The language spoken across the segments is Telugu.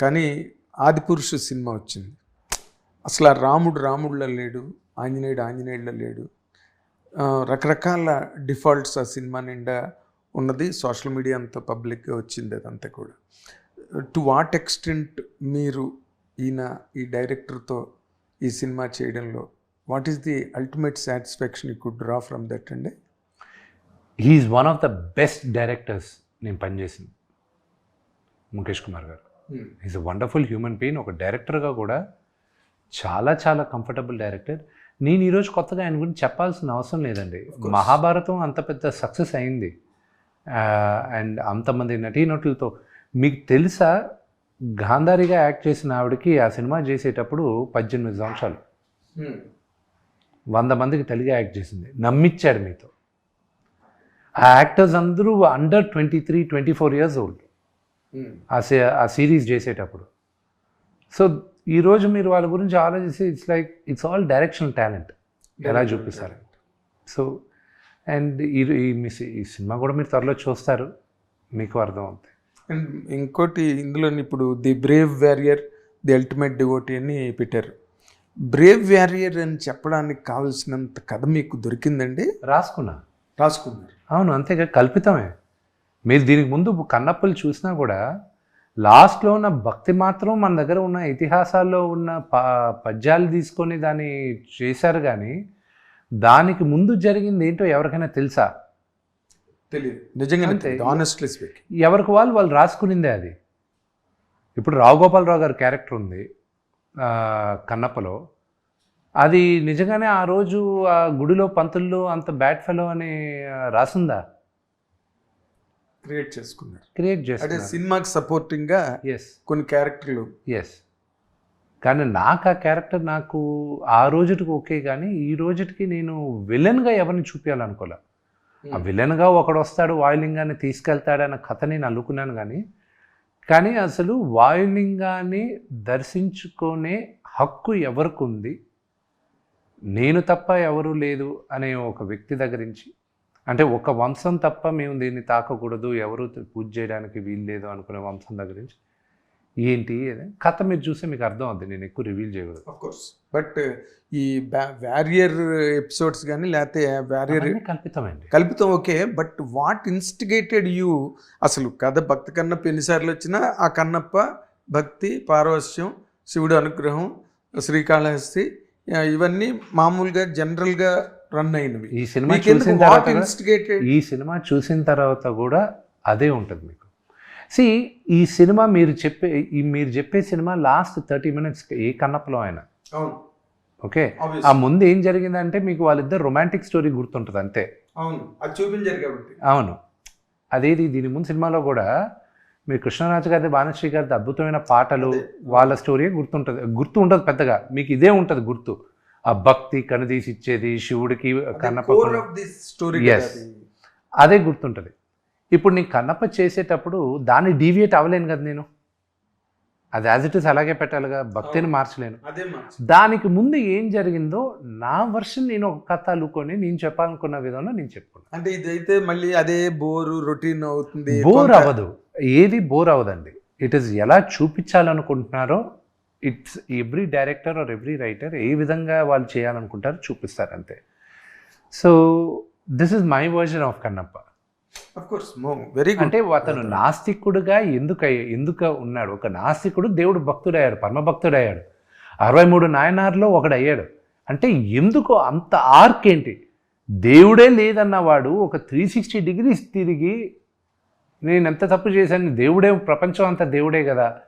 కానీ ఆదిపురుషు సినిమా వచ్చింది. అసలు ఆ రాముడు రాముడులో లేడు ఆంజనేయుడు ఆంజనేయుడులో లేడు. రకరకాల డిఫాల్ట్స్ ఆ సినిమా నిండా ఉన్నది. సోషల్ మీడియా అంతా పబ్లిక్గా వచ్చింది అదంతా కూడా. టు వాట్ ఎక్స్టెంట్ మీరు ఈయన ఈ డైరెక్టర్తో ఈ సినిమా చేయడంలో what is the ultimate satisfaction you could draw from that అండి? He's one of the best directors నేను పనిచేసింది. Mukesh Kumar garu. Is a wonderful human being ఒక డైరెక్టర్గా కూడా చాలా చాలా కంఫర్టబుల్ డైరెక్టర్ నేను ఈరోజు కొత్తగా ఆయన గురించి చెప్పాల్సిన అవసరం లేదండి. మహాభారతం అంత పెద్ద సక్సెస్ అయింది. అండ్ అంతమంది నటీనటులతో మీకు తెలుసా? గాంధారిగా యాక్ట్ చేసిన ఆవిడకి ఆ సినిమా చేసేటప్పుడు పద్దెనిమిది సంవత్సరాలు. వంద మందికి తెలుగు యాక్ట్ చేసింది. నమ్మిచ్చాడు మీతో. ఆ యాక్టర్స్ అందరూ under twenty three twenty four years old ఆ సీ ఆ సిరీస్ చేసేటప్పుడు. సో ఈరోజు మీరు వాళ్ళ గురించి ఆలోచిస్తే it's like it's all direction talent ఎలా చూపిస్తారు? సో అండ్ ఈ ఈ మీ సి- ఈ సినిమా కూడా మీరు త్వరలో చూస్తారు. మీకు అర్థం అవుతుంది అండ్ ఇంకోటి ఇందులో ఇప్పుడు the brave warrior the ultimate devotee అని పెట్టారు. బ్రేవ్ వ్యారియర్ అని చెప్పడానికి కావాల్సినంత కథ మీకు దొరికిందండి? రాసుకున్నా. రాసుకున్నారు. అవును అంతేగా కల్పితమే. మీరు దీనికి ముందు కన్నప్పలు చూసినా కూడా లాస్ట్లో ఉన్న భక్తి మాత్రం మన దగ్గర ఉన్న ఇతిహాసాల్లో ఉన్న ప పద్యాలు తీసుకొని దాన్ని చేశారు కానీ దానికి ముందు జరిగింది ఏంటో ఎవరికైనా తెలుసా? తెలియదు స్పీక్ ఎవరికి వాళ్ళు వాళ్ళు రాసుకునిందే అది. ఇప్పుడు రావు గోపాలరావు గారి క్యారెక్టర్ ఉంది కన్నప్పలో. అది నిజంగానే ఆ రోజు ఆ గుడిలో పంతుల్లో అంత బ్యాడ్ ఫెలో అని రాసుందా? క్రియేట్ చేసుకున్నారు క్రియేట్ అంటే చేస్తారు సినిమాకి సపోర్టింగ్గా ఎస్ కొన్ని క్యారెక్టర్లు. ఎస్ కానీ నాకు ఆ క్యారెక్టర్ నాకు ఆ రోజుటికి ఓకే కానీ ఈ రోజుటికి నేను విలన్గా ఎవరిని చూపించాలనుకోలే ఆ విలన్గా ఒకడు వస్తాడు వాయులింగాన్ని తీసుకెళ్తాడన్న కథ నేను అల్లుకున్నాను కానీ కానీ అసలు వాయులింగాన్ని దర్శించుకునే హక్కు ఎవరికి ఉంది నేను తప్ప ఎవరు లేదు అనే ఒక వ్యక్తి దగ్గర నుంచి అంటే ఒక వంశం తప్ప మేము దీన్ని తాకకూడదు ఎవరు పూజ చేయడానికి వీలు లేదు అనుకునే వంశం దగ్గర నుంచి. ఏంటి కథ మీరు చూస్తే మీకు అర్థం అవుతుంది నేను ఎక్కువ రివీల్ చేయకూడదు. ఆఫ్ కోర్స్ బట్ ఈ వ్యారియర్ ఎపిసోడ్స్ కానీ లేకపోతే వ్యారియర్ కల్పితమండి. కల్పితం okay. But what instigated you అసలు కథ భక్తి కన్నప్ప ఎన్నిసార్లు వచ్చినా ఆ కన్నప్ప భక్తి పారవస్యం శివుడు అనుగ్రహం శ్రీకాళహస్తి ఇవన్నీ మామూలుగా జనరల్గా రన్ అయినవి. ఈ సినిమా చూసిన తర్వాత ఈ సినిమా చూసిన తర్వాత కూడా అదే ఉంటుంది మీకు. సి ఈ సినిమా మీరు చెప్పే ఈ మీరు చెప్పే సినిమా లాస్ట్ థర్టీ మినిట్స్ ఏ కన్నప్పలో ఆయన అవును. ఓకే. ఆ ముందు ఏం జరిగిందంటే మీకు వాళ్ళిద్దరు రొమాంటిక్ స్టోరీ గుర్తుంటుంది అంతే. అవును. అది చూపించారు కాబట్టి అవును. అదేది దీని ముందు సినిమాలో కూడా మీరు కృష్ణరాజు గారి భానుశ్రీ గారి అద్భుతమైన పాటలు. వాళ్ళ స్టోరీ గుర్తుంటుంది. గుర్తు ఉంటుంది పెద్దగా. మీకు ఇదే ఉంటుంది గుర్తు. ఆ భక్తి కనుదీసి ఇచ్చేది శివుడికి కన్నప్ప Yes. అదే గుర్తుంటుంది. ఇప్పుడు నేను కన్నప్ప చేసేటప్పుడు దాన్ని డీవియేట్ అవ్వలేను కదా నేను. అది యాజ్ ఇట్ ఇస్ అలాగే పెట్టాలిగా భక్తిని. మార్చలేను. దానికి ముందు ఏం జరిగిందో నా వర్షన్ నేను ఒక కథ అల్లుకొని నేను చెప్పాలనుకున్న విధంలో నేను చెప్పుకున్నాను అంటే ఇదైతే మళ్ళీ అదే బోరు రొటీన్ అవుతుంది. బోర్ అవ్వదు. ఏది బోర్ అవ్వదండి. ఇట్ ఈస్ ఎలా చూపించాలనుకుంటున్నారో it's every director or every writer ఏ విధంగా వాళ్ళు చేయాలనుకుంటారో చూపిస్తారు అంతే. So this is my version of Kannappa good. అంటే అతను నాస్తికుడుగా ఎందుకు ఎందుకు ఉన్నాడు? ఒక నాస్తికుడు దేవుడు భక్తుడయ్యాడు పరమభక్తుడయ్యాడు అరవై మూడు నాయనార్లో ఒకడు అయ్యాడు అంటే ఎందుకు అంత ఆర్క్ ఏంటి? దేవుడే లేదన్నవాడు ఒక త్రీ సిక్స్టీ డిగ్రీస్ తిరిగి నేను ఎంత తప్పు చేశాను? దేవుడే ప్రపంచం అంతా దేవుడే కదా.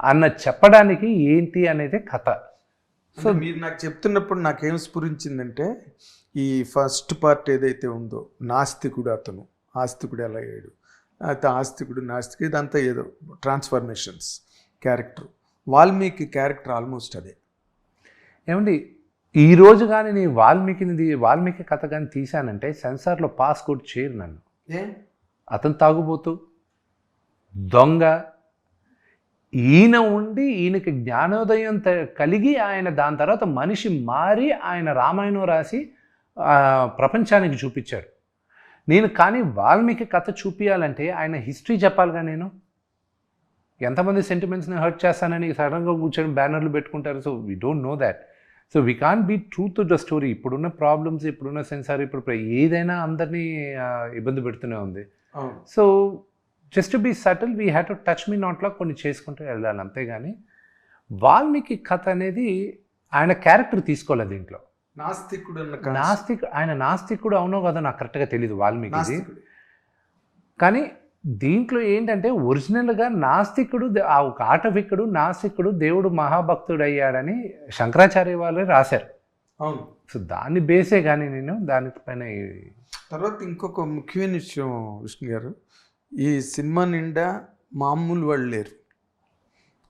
అన్న చెప్పడానికి ఏంటి అనేది కథ. సో మీరు నాకు చెప్తున్నప్పుడు నాకేం స్ఫురించిందంటే ఈ ఫస్ట్ పార్ట్ ఏదైతే ఉందో నాస్తికుడు అతను ఆస్తికుడు ఎలా అయ్యాడు అయితే ఆస్తికుడు నాస్తికుడు ఇదంతా ఏదో transformations character Valmiki character almost అదే. ఏమండి ఈ రోజు కానీ నేను వాల్మీకిని వాల్మీకి కథ కానీ తీశానంటే సెన్సార్లో పాస్ కూడా చేయరు నన్ను అతను తాగుబోతూ దొంగ ఈయన ఉండి ఈయనకి జ్ఞానోదయం కలిగి ఆయన దాని తర్వాత మనిషి మారి ఆయన రామాయణం రాసి ప్రపంచానికి చూపించాడు. నేను కానీ వాల్మీకి కథ చూపించాలంటే ఆయన హిస్టరీ చెప్పాలిగా నేను? ఎంతమంది సెంటిమెంట్స్ని హర్ట్ చేస్తానని సడన్గా కూర్చొని బ్యానర్లు పెట్టుకుంటారు. So we don't know that so we can be truth to the story ఇప్పుడున్న ప్రాబ్లమ్స్ ఇప్పుడున్న సెన్సార్ ఇప్పుడు ఏదైనా అందరినీ ఇబ్బంది పెడుతూనే ఉంది. So just to be subtle we have to touch మీ నాట్లో కొన్ని చేసుకుంటూ వెళ్ళాలి అంతేగాని వాల్మీకి కథ అనేది ఆయన క్యారెక్టర్ తీసుకోలేదు దీంట్లో. నాస్తికుడు. నాస్తిక్ ఆయన నాస్తికుడు అవునో కదా నాకు కరెక్ట్గా తెలియదు వాల్మీకి కానీ దీంట్లో ఏంటంటే ఒరిజినల్గా నాస్తికుడు ఆ ఒక ఆటవికుడు నాస్తికుడు దేవుడు మహాభక్తుడు అయ్యాడని శంకరాచార్య వాళ్ళే రాశారు. అవును. సో దాన్ని బేసే కానీ నేను దానిపైన తర్వాత ఇంకొక ముఖ్యమైన విషయం విష్ణు గారు. ఈ సినిమా నిండా మామూలు వాళ్ళు లేరు.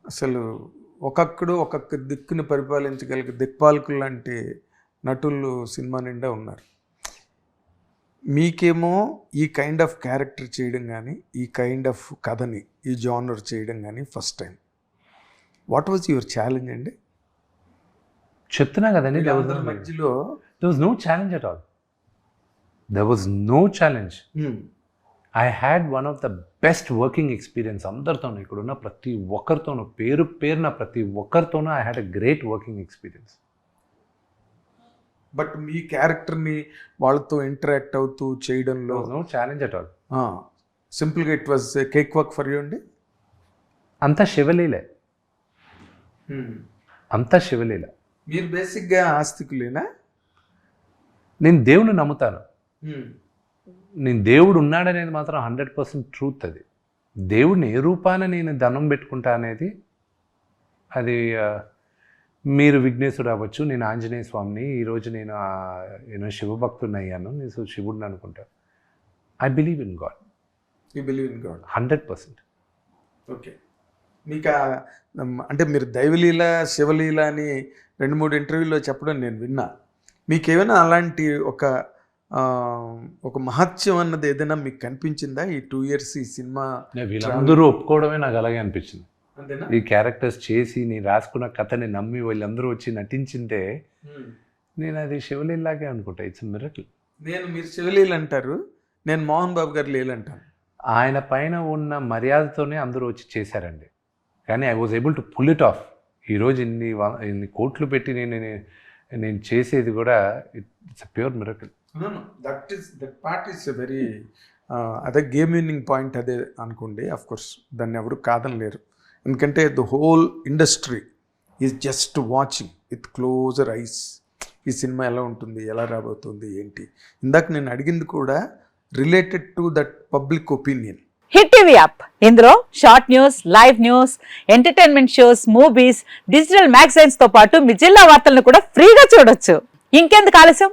అసలు ఒక్కొక్కడు ఒక్కొక్క దిక్కుని పరిపాలించగలిగే దిక్పాలకులు లాంటి నటులు సినిమా నిండా ఉన్నారు. మీకేమో ఈ కైండ్ ఆఫ్ క్యారెక్టర్ చేయడం కానీ ఈ కైండ్ ఆఫ్ కథని ఈ జానర్ చేయడం కానీ first time. What was your challenge అండి? చెప్తున్నా కదండి మధ్యలో there was no challenge at all there was no challenge I had one of the best working experience అందరితోనూ ఇక్కడున్న ప్రతి ఒక్కరితోనూ పేరు పేరున ప్రతి ఒక్కరితోనూ I had a great working experience but మీ క్యారెక్టర్ని వాళ్ళతో ఇంటరాక్ట్ అవుతూ చేయడంలో నో ఛాలెంజ్ అట్ ఆల్ సింపుల్గా it was cake work for you అండి? అంతా శివలీలే. అంతా శివలీల. మీరు బేసిక్గా ఆస్తికులేనా? నేను దేవుని నమ్ముతాను. నేను దేవుడు ఉన్నాడనేది మాత్రం హండ్రెడ్ పర్సెంట్ ట్రూత్ అది. దేవుడిని ఏ రూపాన నేను దండం పెట్టుకుంటా అనేది అది మీరు విఘ్నేశ్వరుడు అవ్వచ్చు నేను ఆంజనేయ స్వామిని ఈరోజు నేను నేను శివభక్తుని అయ్యాను నేను శివుడిని అనుకుంటా. I believe in God you believe in God hundred percent. Okay మీకు అంటే మీరు దైవలీల శివలీల అని రెండు మూడు ఇంటర్వ్యూలో చెప్పడం నేను విన్నా. మీకేమైనా అలాంటి ఒక ఒక మహత్యం అన్నది ఏదైనా మీకు కనిపించిందా? ఈ టూ ఇయర్స్ ఈ సినిమా వీళ్ళందరూ ఒప్పుకోవడమే నాకు అలాగే అనిపించింది. ఈ క్యారెక్టర్స్ చేసి నేను రాసుకున్న కథని నమ్మి వీళ్ళందరూ వచ్చి నటించింటే నేను అది శివలీలాగే అనుకుంటా. ఇట్స్ మిరకల్ నేను మీరు శివలీల అంటారు నేను మోహన్ బాబు గారు లీల అంటాను. ఆయన పైన ఉన్న మర్యాదతోనే అందరూ వచ్చి చేశారండి. కానీ I was able to pull it off ఈరోజు ఇన్ని ఇన్ని కోట్లు పెట్టి నేను నేను- నేను చేసేది కూడా it's pure miracle that is that part is very అదే గేమ్ విన్నింగ్ పాయింట్ అదే అనుకోండి. అఫ్ కోర్స్ దాన్ని ఎవరు కాదనలేరు. ఎందుకంటే the whole industry is just watching with closer eyes ఈ సినిమా ఎలా ఉంటుంది ఎలా రాబోతుంది ఏంటి? ఇందాక నేను అడిగింది కూడా related to that public opinion hit TV app. ఇందులో short news live news entertainment shows movies digital మ్యాగజైన్స్తో పాటు మీ జిల్లా వార్తలను కూడా ఫ్రీగా చూడొచ్చు. ఇంకెందుకు ఆలస్యం?